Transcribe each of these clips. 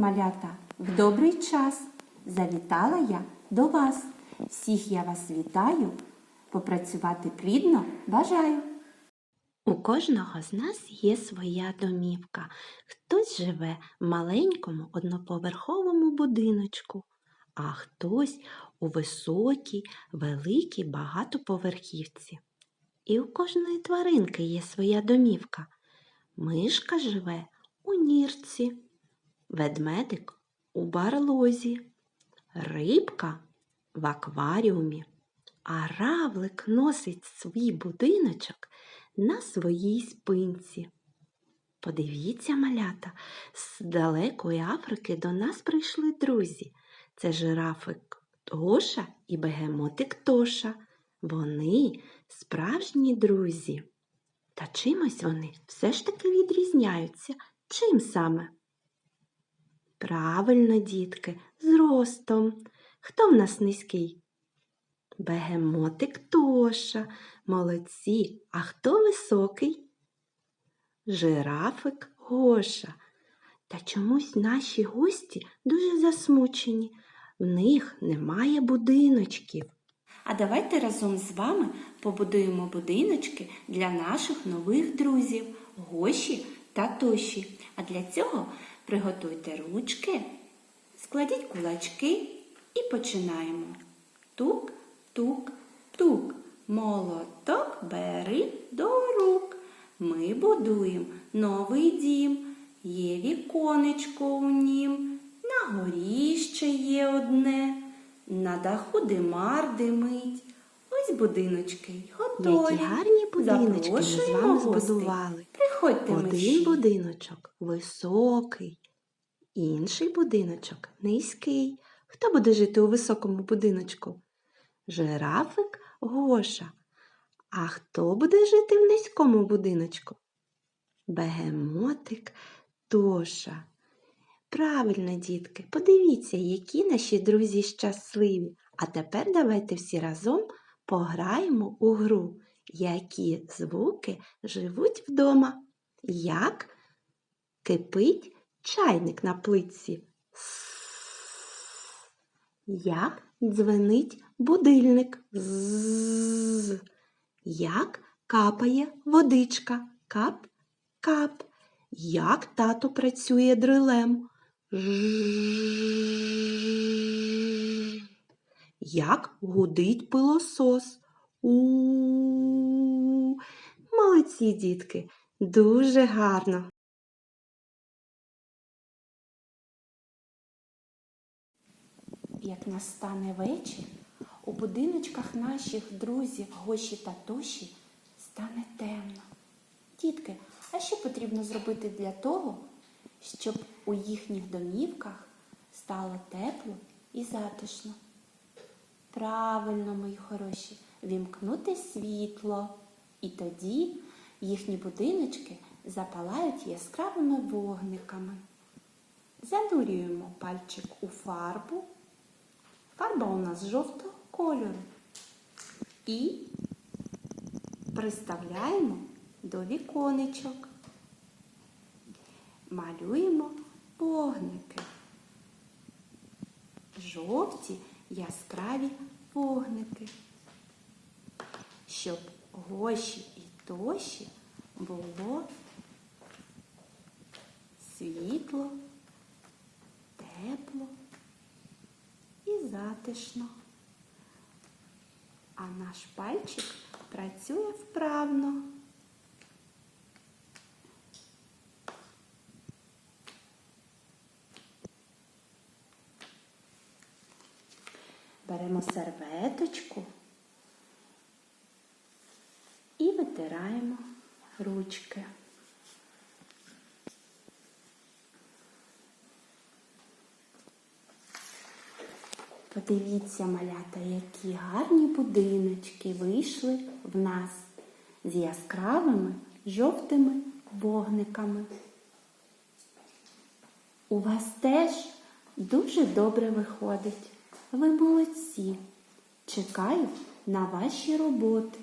малята, в добрий час завітала я до вас. Всіх я вас вітаю, попрацювати плідно бажаю. У кожного з нас є своя домівка. Хтось живе в маленькому одноповерховому будиночку, а хтось у високій, великій багатоповерхівці. І у кожної тваринки є своя домівка. Мишка живе у нірці, ведмедик у барлозі, рибка в акваріумі, а равлик носить свій будиночок на своїй спинці. Подивіться, малята, з далекої Африки до нас прийшли друзі. Це жирафик Гоша і бегемотик Тоша. Вони справжні друзі. Та чимось вони все ж таки відрізняються. Чим саме? Правильно, дітки, зростом. Хто в нас низький? Бегемотик Тоша. Молодці. А хто високий? Жирафик Гоша. Та чомусь наші гості дуже засмучені. В них немає будиночків. А давайте разом з вами побудуємо будиночки для наших нових друзів Гоші та Тоші. А для цього приготуйте ручки, складіть кулачки і починаємо. Тук, тук, тук. Молоток бери до рук. Ми будуємо новий дім. Є віконечко у нім. На горі ще є одне. На даху димар димить. Ось будиночки готові. Які гарні будиночки ми з вами збудували. Приходьте Один мерщій. будиночок високий, інший будиночок низький. Хто буде жити у високому будиночку? Жирафик Гоша. А хто буде жити в низькому будиночку? Бегемотик Тоша. Правильно, дітки, подивіться, які наші друзі щасливі. А тепер давайте всі разом пограємо у гру, які звуки живуть вдома. Як кипить чайник на плитці? Як дзвенить будильник? З. Як капає водичка? Кап, кап. Як тато працює дрилем? Ж. Як гудить пилосос? У. Молодці, дітки, дуже гарно. Як настане вечір, у будиночках наших друзів Гоші та Тоші стане темно. Дітки, а що потрібно зробити для того, щоб у їхніх домівках стало тепло і затишно? Правильно, мої хороші, вімкнути світло, і тоді їхні будиночки запалають яскравими вогниками. Занурюємо пальчик у фарбу. Фарба у нас жовтого кольору. І приставляємо до віконечок. Малюємо вогники. Жовті яскраві вогники. Щоб гоші і тоші було світло, тепло затишно. А наш пальчик працює вправно. Беремо серветочку і витираємо ручки. Подивіться, малята, які гарні будиночки вийшли в нас з яскравими жовтими вогниками. У вас теж дуже добре виходить. Ви молодці. Чекаю на ваші роботи.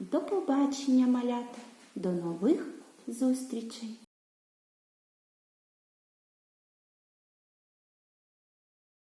До побачення, малята, до нових зустрічей!